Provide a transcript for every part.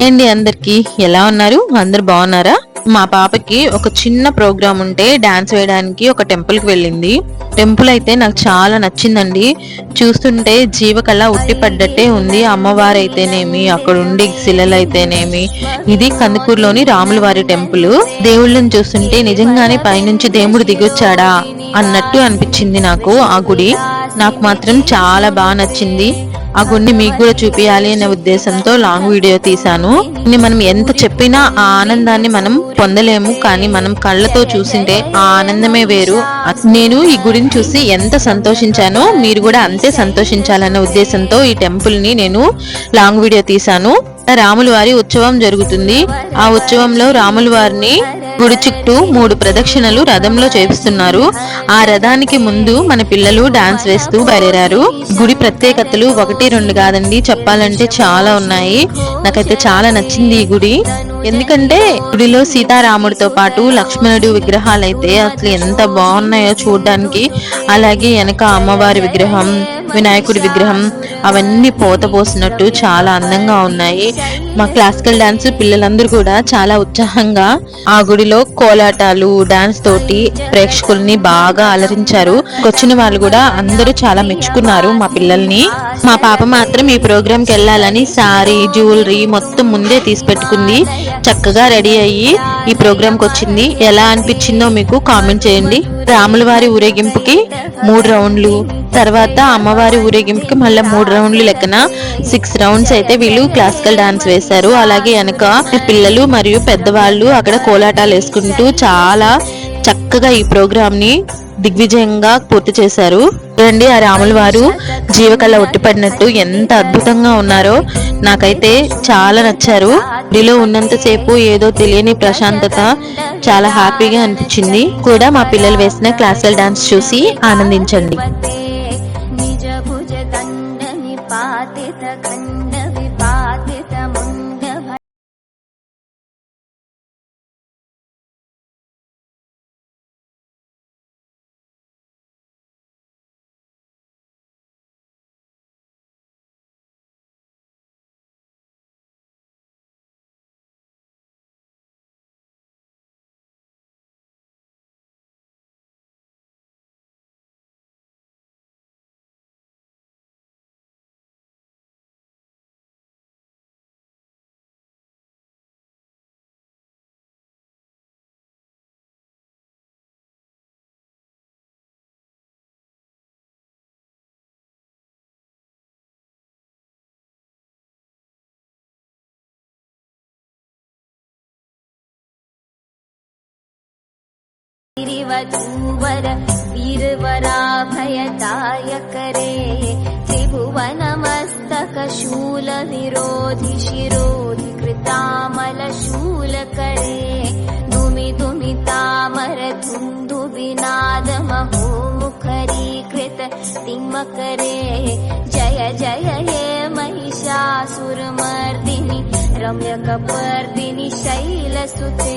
ఏంటి అందరికి? ఎలా ఉన్నారు? అందరు బాగున్నారా? మా పాపకి ఒక చిన్న ప్రోగ్రామ్ ఉంటే డాన్స్ వేయడానికి ఒక టెంపుల్కి వెళ్ళింది. టెంపుల్ అయితే నాకు చాలా నచ్చిందండి. చూస్తుంటే జీవకళ ఉట్టిపడ్డట్టే ఉంది. అమ్మవారు అయితేనేమి అక్కడ ఉండి శిలలు అయితేనేమి ఇది కందుకూరులోని రాములవారి టెంపుల్. దేవుళ్ళని చూస్తుంటే నిజంగానే పైనుంచి దేవుడు దిగొచ్చాడా అన్నట్టు అనిపించింది నాకు. ఆ గుడి నాకు మాత్రం చాలా బాగా నచ్చింది. ఆ గుడిని మీకు కూడా చూపించాలి అనే ఉద్దేశంతో లాంగ్ వీడియో తీసాను మనం ఎంత చెప్పినా ఆ ఆనందాన్ని మనం పొందలేము. కానీ మనం కళ్ళతో చూసింటే ఆ ఆనందమే వేరు. నేను ఈ గుడిని చూసి ఎంత సంతోషించానో మీరు కూడా అంతే సంతోషించాలన్న ఉద్దేశంతో ఈ టెంపుల్ని నేను లాంగ్ వీడియో తీసాను రాముల వారి ఉత్సవం జరుగుతుంది. ఆ ఉత్సవంలో రాముల వారిని గుడి చుట్టూ మూడు ప్రదక్షిణలు రథంలో చేపిస్తున్నారు. ఆ రథానికి ముందు మన పిల్లలు డాన్స్ వేస్తూ బయలుదేరారు గుడి ప్రత్యేకతలు ఒకటి రెండు కాదండి చెప్పాలంటే చాలా ఉన్నాయి. నాకైతే చాలా నచ్చింది ఈ గుడి. ఎందుకంటే గుడిలో సీతారాముడితో పాటు లక్ష్మణుడి విగ్రహాలు అయితే అసలు ఎంత బాగున్నాయో చూడడానికి. అలాగే వెనక అమ్మవారి విగ్రహం వినాయకుడి విగ్రహం అవన్నీ పోత పోసినట్టు చాలా అందంగా ఉన్నాయి. మా క్లాసికల్ డాన్స్ పిల్లలందరూ కూడా చాలా ఉత్సాహంగా ఆ గుడిలో కోలాటాలు డాన్స్ తోటి ప్రేక్షకుల్ని బాగా అలరించారు. వచ్చిన వాళ్ళు కూడా అందరూ చాలా మెచ్చుకున్నారు మా పిల్లల్ని. మా పాప మాత్రం ఈ ప్రోగ్రాంకి వెళ్ళాలని సారీ జ్యువెలరీ మొత్తం ముందే తీసి పెట్టుకుంది. చక్కగా రెడీ అయ్యి ఈ ప్రోగ్రాంకి వచ్చింది. ఎలా అనిపించిందో మీకు కామెంట్ చేయండి. రాముల వారి ఊరేగింపుకి మూడు రౌండ్లు. తర్వాత అమ్మవారి ఊరేగింపుకి మళ్ళీ మూడు రౌండ్లు లెక్కన సిక్స్ రౌండ్స్ అయితే వీళ్ళు క్లాసికల్ డాన్స్ వేశారు. అలాగే వెనక పిల్లలు మరియు పెద్దవాళ్ళు అక్కడ కోలాటాలు వేసుకుంటూ చాలా చక్కగా ఈ ప్రోగ్రాంని దిగ్విజయంగా పూర్తి చేశారు. చూడండి ఆ రాముల వారు జీవకళ ఒట్టిపడినట్టు ఎంత అద్భుతంగా ఉన్నారో. నాకైతే చాలా నచ్చారు. గుడిలో ఉన్నంతసేపు ఏదో తెలియని ప్రశాంతత చాలా హ్యాపీగా అనిపించింది. కూడా మా పిల్లలు వేసిన క్లాసికల్ డాన్స్ చూసి ఆనందించండి. र वीरवराभयदायकरे त्रिभुवनमस्तकशूलविरोधि शिरोधि कृतामलशूलकरे धुमि धुमि तामर धुमधुविनादमहोमुखरी कृत तिङ्करे जय जय हे महिषासुरमर्दिनि रम्यकपर्दिनि शैलसुते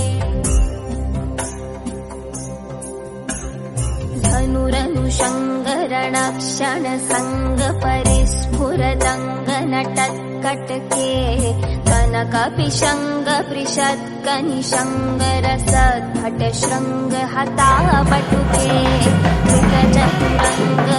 क्षण कनकपिशङ्गपृषत्कनिशङ्गरसद्भटशृङ्गहतापटुके परिस्फुरदङ्ग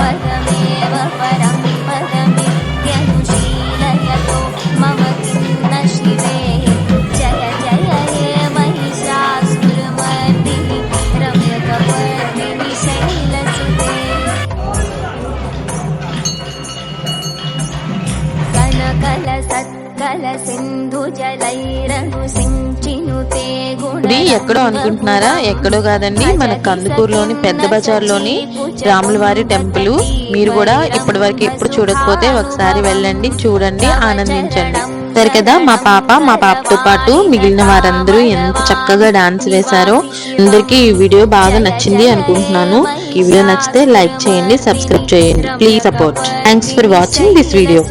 पदमेव परं ఎక్కడో అనుకుంటున్నారా? ఎక్కడో కాదండి మన కందుకూరులోని పెద్ద బజార్లోని రాములవారి టెంపుల్. మీరు కూడా ఇప్పటి వరకు ఎప్పుడు చూడకపోతే ఒకసారి వెళ్ళండి చూడండి ఆనందించండి. సరే కదా మా పాప మా పాపతో పాటు మిగిలిన వారందరూ ఎంత చక్కగా డాన్స్ వేశారో అందరికీ ఈ వీడియో బాగా నచ్చింది అనుకుంటున్నాను. ఈ వీడియో నచ్చితే లైక్ చేయండి సబ్స్క్రైబ్ చేయండి. Please support. Thanks for watching this video.